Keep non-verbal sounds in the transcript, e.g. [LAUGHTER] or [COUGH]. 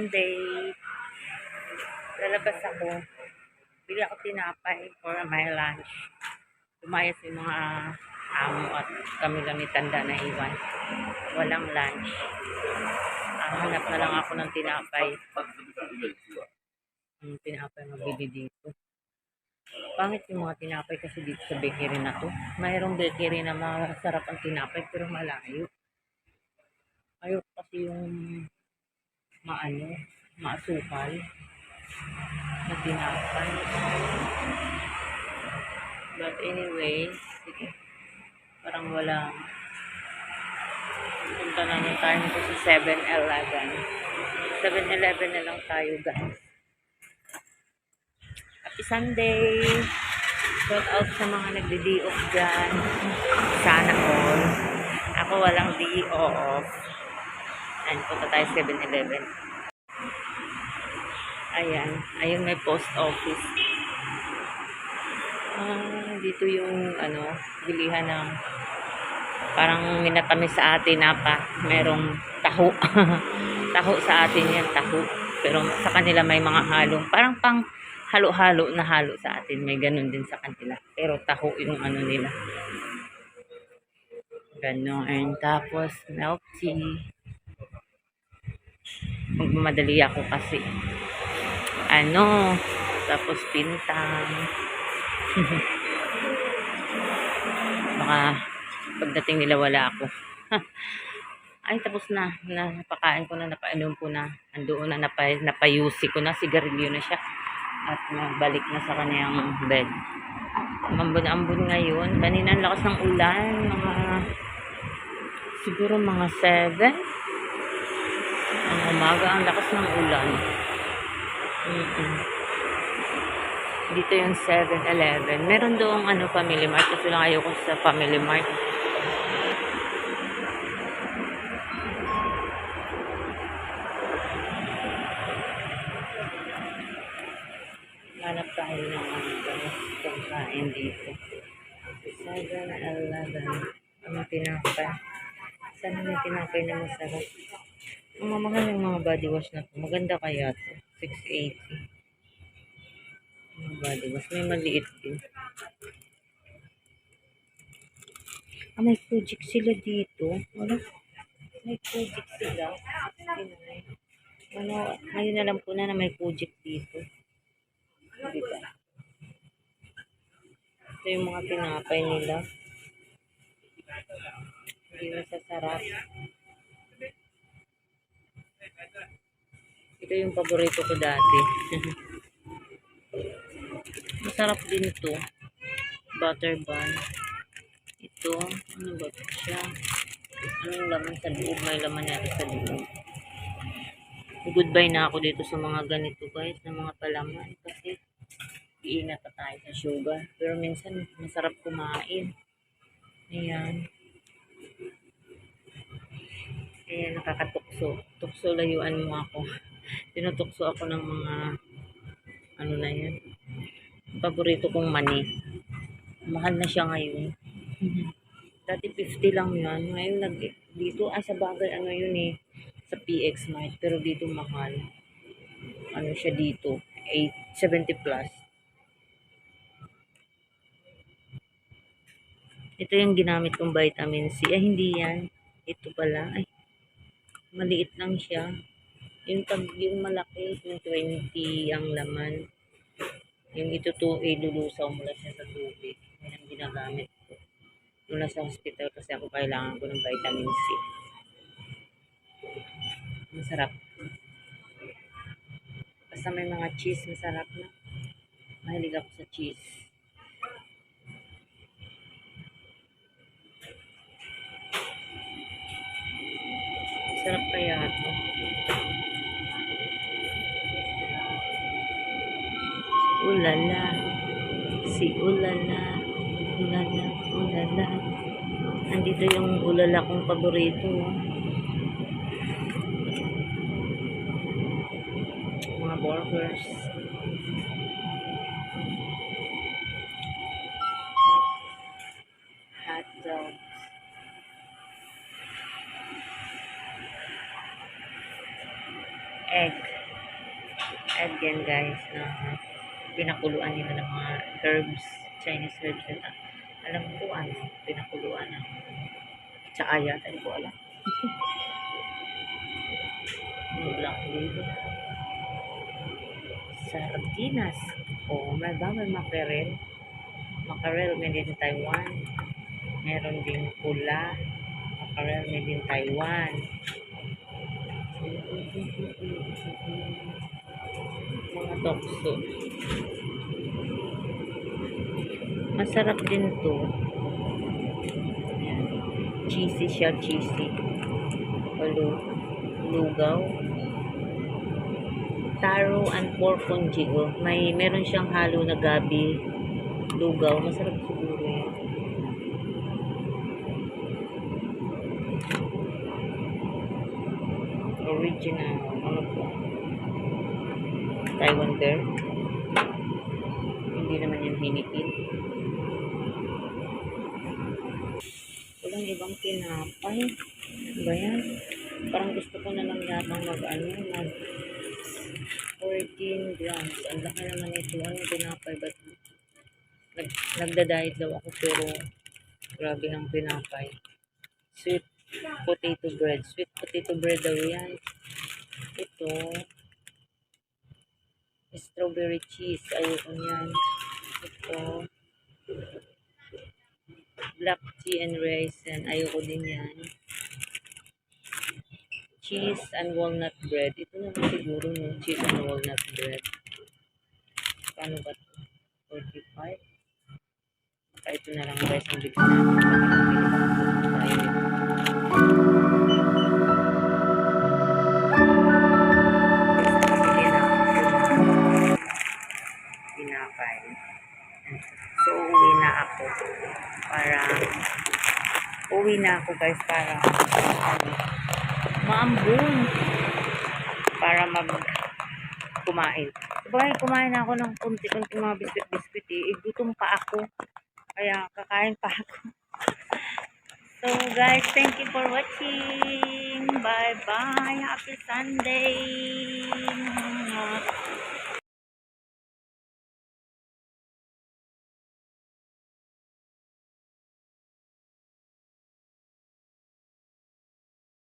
Monday, lalabas ako. Bili ako tinapay for my lunch. Lumayas yung mga amo at kami lang ni Tanda na iwan. Walang lunch. Ah, hanap na lang ako ng tinapay. Yung tinapay mabili dito. Pangit yung mga tinapay kasi dito sa bakery na to. Mayroong bakery na masarap ang tinapay pero malayo. Ayoko kasi yung maano, maasukal na tinapay. But anyway, sige. Parang wala. Punta na lang tayo nito sa 7-Eleven. 7-Eleven na lang tayo guys. Happy Sunday! Shout out sa mga nagdi-D-off dyan. Sana all. Ako walang D-off. And punta tayo 7-Eleven. Ayan. Ayun may post office. Ah, dito yung ano, bilihan ng parang minatamis sa atin na pa. Merong taho. [LAUGHS] taho sa atin yan, taho. Pero sa kanila may mga halong, parang pang halo-halo na halo sa atin. May ganun din sa kanila. Pero taho yung ano nila. Ganon. Tapos milk tea. Magmamadali ako kasi. Ano, tapos pintang. [LAUGHS] Baka pagdating nila wala ako. [LAUGHS] Ay, tapos na. na napakain ko na, napainom ko na. Andoon na, napa, napayusi ko na. Sigarilyo na siya. At nabalik na sa kanyang bed. Mambun-ambun ngayon. Kanina ang lakas ng ulan. Mga, siguro mga 7. Ang umaga, ang lakas ng ulan. Mm-mm. Dito yung 7-Eleven. Meron doong ano, Family Mart. Kasi lang ayoko sa Family Mart. Hanap tayo ng ano, pagkain dito. 7-Eleven. Ano tinapay? Sana may tinapay na masarap. Ang mamahal ng mga body wash na to. Maganda kaya to. 680. Mga body wash. May maliit din. Ah, may Fujik sila dito. Wala. May Fujik sila. Ano, ngayon alam ko na na may Fujik dito. Diba? Ito yung mga tinapay nila. Hindi masasarap. Ito yung paborito ko dati. [LAUGHS] Masarap din to. Butter bun. Ito, ano ba ito siya? Anong laman sa loob? May laman yata sa loob. Goodbye na ako dito sa mga ganito guys, na mga palaman. Kasi iingat pa tayo sa sugar. Pero minsan masarap kumain. Ayan. Kaya nakakatukso. Tukso layuan mo ako. [LAUGHS] Tinutukso ako ng mga ano na yan. Paborito kong mani. Mahal na siya ngayon. Dati 50 lang yan. Ngayon nag dito ay sa bagay ano yun eh sa PX Mart pero dito mahal. Ano siya dito? 870 plus. Ito yung ginamit kong vitamin C. Ay, hindi yan. Ito pala. Ay, maliit lang siya. Yung, tag, yung malaki, yung 20 ang laman. Yung ito to, ilulusaw mo lang siya sa tubig. Yan ang ginagamit ko. Nung nasa hospital kasi ako kailangan ko ng vitamin C. Masarap. Basta may mga cheese, masarap na. Mahilig ako sa cheese. Sarap kaya ito. Ulala. Si Ulala. Ulala. Ulala. Andito yung ulala kong paborito. Mga burgers. Hot dogs. egg. Egg yan guys. Na pinakuluan nila ng mga herbs, Chinese herbs nila. Alam ko ano, pinakuluan na. Tsaka yata, hindi ko alam. [LAUGHS] Black label. Sardinas. Oo, may ba? May mackerel. Mackerel made in Taiwan. Meron ding pula. Mackerel made in Taiwan. Mga tokso. Masarap din to. Ayan. Cheesy siya, cheesy. Halo. Lugaw. Taro and pork conchigo. May meron siyang halo na gabi. Lugaw. Masarap siguro yan. Original. Ano po? Taiwan bear. Hindi naman yung hinitin. Walang ibang tinapay. Ano ba yan? Parang gusto ko na lang yata mag ano, mag 14 grams. Ang laki naman ito. Ano tinapay ba ito? Nag, nagda-diet daw ako pero grabe ang tinapay. Sweet potato bread. Sweet potato bread daw yan. Ito. Strawberry cheese. Ayoko niyan. Ito. Black tea and raisin. Ayoko din yan. Cheese and walnut bread. Ito naman siguro no. Cheese and walnut bread. Paano ba ito? 45? Baka ito na lang guys ang bigyan natin. Ako guys para, maambun. Para mag, kumain. Sabagay, kumain ako ng kunti-kunti mga biskuit-biskuit eh. Eh, pa ako. Kaya, kakain pa ako. So, guys, thank you for watching. Bye-bye. Happy Sunday.